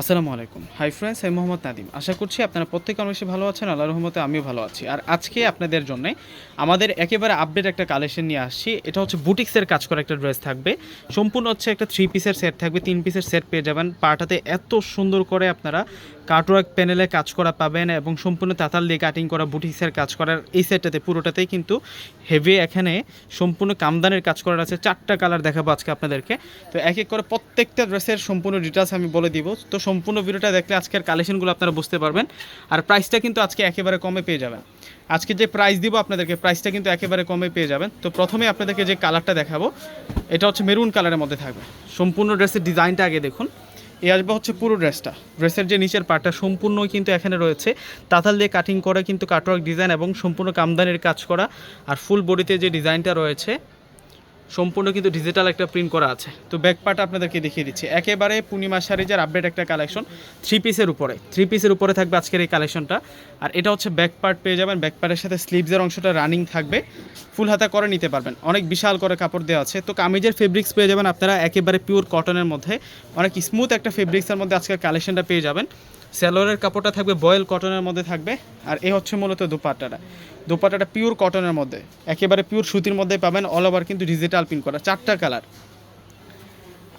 আসসালামু আলাইকুম। Hi friends আমি মোহাম্মদ নাদিম। আশা করছি আপনারা প্রত্যেক অনেক ভালো আছেন আল্লাহ রহমতে আমিও ভালো আছি। আর আজকে আপনাদের জন্য আমাদের একেবারে আপডেট একটা কালেকশন নিয়ে আসছি। এটা হচ্ছে বুটিক্সের কাজ করা একটা ড্রেস থাকবে। সম্পূর্ণ হচ্ছে একটা থ্রি পিসের সেট থাকবে। তিন পিসের সেট পেয়ে যাবেন। পাটাতে এত সুন্দর করে আপনারা কাটওয়ার্ক প্যানেলে কাজ করা পাবেন এবং সম্পূর্ণ তাতাল দিয়ে কাটিং করা বুটিক্সের কাজ করার এই সেটটাতে পুরোটাতেই কিন্তু হেভি এখানে সম্পূর্ণ কামদানের কাজ করার আছে। চারটা কালার দেখাবো আজকে আপনাদেরকে। তো এক এক করে প্রত্যেকটা ড্রেসের সম্পূর্ণ ডিটেলস আমি বলে দিব। তো সম্পূর্ণ ভিডিওটা দেখলে আজকের কালেকশনগুলো আপনারা বুঝতে পারবেন। আর প্রাইসটা কিন্তু আজকে একেবারে কমে পেয়ে যাবেন। আজকে যে প্রাইস দিব আপনাদেরকে প্রাইসটা কিন্তু একেবারে কমে পেয়ে যাবেন। তো প্রথমে আপনাদেরকে যে কালারটা দেখাবো, এটা হচ্ছে মেরুন কালারের মধ্যে থাকবে। সম্পূর্ণ ড্রেসের ডিজাইনটা আগে দেখুন। এই আসবে হচ্ছে পুরো ড্রেসটা। ড্রেসের যে নিচের পার্টটা সম্পূর্ণই কিন্তু এখানে রয়েছে। তাঁতাল দিয়ে কাটিং করা কিন্তু কাটওয়ার্ক ডিজাইন এবং সম্পূর্ণ কামদানির কাজ করা। আর ফুল বডিতে যে ডিজাইনটা রয়েছে সম্পূর্ণ কিন্তু ডিজিটাল একটা প্রিন্ট করা আছে। তো ব্যাক পার্ট আপনাদেরকে দেখিয়ে দিচ্ছি। একেবারে পূর্ণিমা শাড়িজার আপডেট একটা কালেকশন থ্রি পিসের উপরে। থ্রি পিসের উপরে থাকবে আজকের এই কালেকশনটা আর এটা হচ্ছে ব্যাক পার্ট পেয়ে যাবেন। ব্যাক পার্টের সাথে স্লিভসের অংশটা রানিং থাকবে। ফুল হাতা করে নিতে পারবেন। অনেক বিশাল করে কাপড় দেওয়া আছে। তো কামিজের ফেব্রিক্স পেয়ে যাবেন আপনারা একেবারে পিওর কটনের মধ্যে। অনেক স্মুথ একটা ফেব্রিক্সের মধ্যে আজকের কালেকশনটা পেয়ে যাবেন। স্যালোয়ারের কাপড়টা থাকবে বয়েল কটনের মধ্যে থাকবে। আর এ হচ্ছে মূলত দুপাট্টাটা। দুপাট্টাটা পিওর কটনের মধ্যে। একেবারে পিওর সুতির মধ্যে পাবেন অল ওভার কিন্তু ডিজিটাল প্রিন্ট করা। চারটা কালার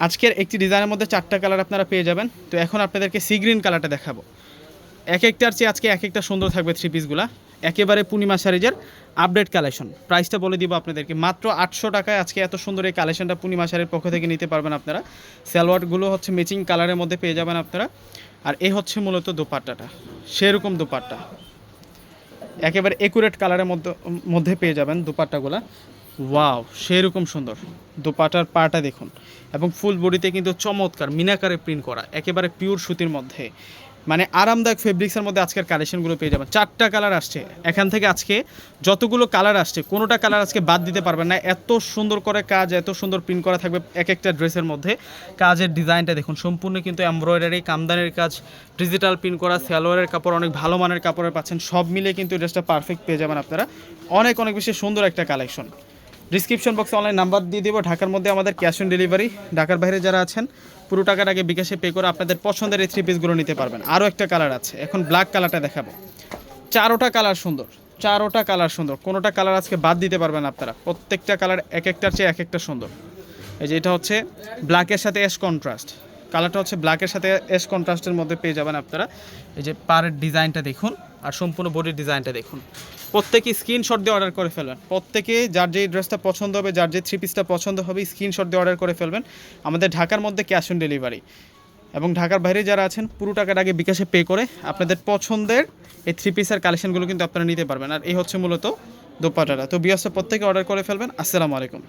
আজকের একটি ডিজাইনের মধ্যে চারটা কালার আপনারা পেয়ে যাবেন। তো এখন আপনাদেরকে সি গ্রিন কালারটা দেখাবো। এক একটার চেয়ে আজকে এক একটা সুন্দর থাকবে থ্রি পিসগুলা একেবারে পূর্ণিমা শাড়িজের আপডেট কালেকশন প্রাইসটা বলে দিব আপনাদেরকে। মাত্র আটশো টাকায় আজকে এত সুন্দর এই কালেকশনটা পূর্ণিমা শাড়ির পক্ষ থেকে নিতে পারবেন আপনারা। সালোয়ারগুলো হচ্ছে ম্যাচিং কালারের মধ্যে পেয়ে যাবেন আপনারা। আর এ হচ্ছে মূলত দোপাট্টাটা। সেরকম দোপাট্টা। একেবারে একুরেট কালারের মধ্যে মধ্যে পেয়ে যাবেন দুপাট্টাগুলো। ওয়াও সেরকম সুন্দর। দুপাটার পাটা দেখুন। এবং ফুল বডিতে কিন্তু চমৎকার, মিনাকারে প্রিন্ট করা। একেবারে পিওর সুতির মধ্যে। মানে আরামদায়ক ফেব্রিক্সের মধ্যে আজকের কালেকশনগুলো পেয়ে যাবেন। চারটা কালার আসছে। এখান থেকে আজকে যতগুলো কালার আসছে, কোনোটা কালার আজকে বাদ দিতে পারবেন না। এত সুন্দর করে কাজ, এত সুন্দর প্রিন্ট করা থাকবে এক একটা ড্রেসের মধ্যে। কাজের ডিজাইনটা দেখুন, সম্পূর্ণ কিন্তু এমব্রয়ডারি কামদানের কাজ ডিজিটাল প্রিন্ট করা, সালোয়ারের কাপড়, অনেক ভালো মানের কাপড়ের পাচ্ছেন। সব মিলে কিন্তু ড্রেসটা পারফেক্ট পেয়ে যাবেন আপনারা। অনেক অনেক বেশি সুন্দর একটা কালেকশন ডিসক্রিপশন বক্সে অনলাইন নাম্বার দিয়ে দেবো। ঢাকার মধ্যে আমাদের ক্যাশ অন ডেলিভারি ঢাকার বাইরে যারা আছেন, পুরো টাকার আগে বিকাশে পে করে আপনাদের পছন্দের এই থ্রি পিসগুলো নিতে পারবেন। আরও একটা কালার আছে। এখন ব্ল্যাক কালারটা দেখাবো। চারোটা কালার সুন্দর। চারোটা কালার সুন্দর। কোনোটা কালার আজকে বাদ দিতে পারবেন আপনারা। প্রত্যেকটা কালার এক একটার চেয়ে এক একটা সুন্দর। এই যে এটা হচ্ছে ব্ল্যাকের সাথে এস কন্ট্রাস্ট কালারটা হচ্ছে ব্ল্যাকের সাথে এস কন্ট্রাস্টের মধ্যে পেয়ে যাবেন আপনারা। এই যে পাড়ের ডিজাইনটা দেখুন। আর সম্পূর্ণ বডির ডিজাইনটা দেখুন। প্রত্যেকে স্ক্রিনশট দিয়ে অর্ডার করে ফেলবেন। প্রত্যেকে যার যে ড্রেসটা পছন্দ হবে, যার যে থ্রি পিসটা পছন্দ হবে স্ক্রিনশট দিয়ে অর্ডার করে ফেলবেন। আমাদের ঢাকার মধ্যে ক্যাশ অন ডেলিভারি এবং ঢাকার বাইরে যারা আছেন, পুরো টাকার আগে বিকাশে পে করে আপনাদের পছন্দের এই থ্রি পিসের কালেকশনগুলো কিন্তু আপনারা নিতে পারবেন। আর এই হচ্ছে মূলত দোপাটাটা তো বিয়াসটা প্রত্যেকে অর্ডার করে ফেলবেন। আসসালামু আলাইকুম।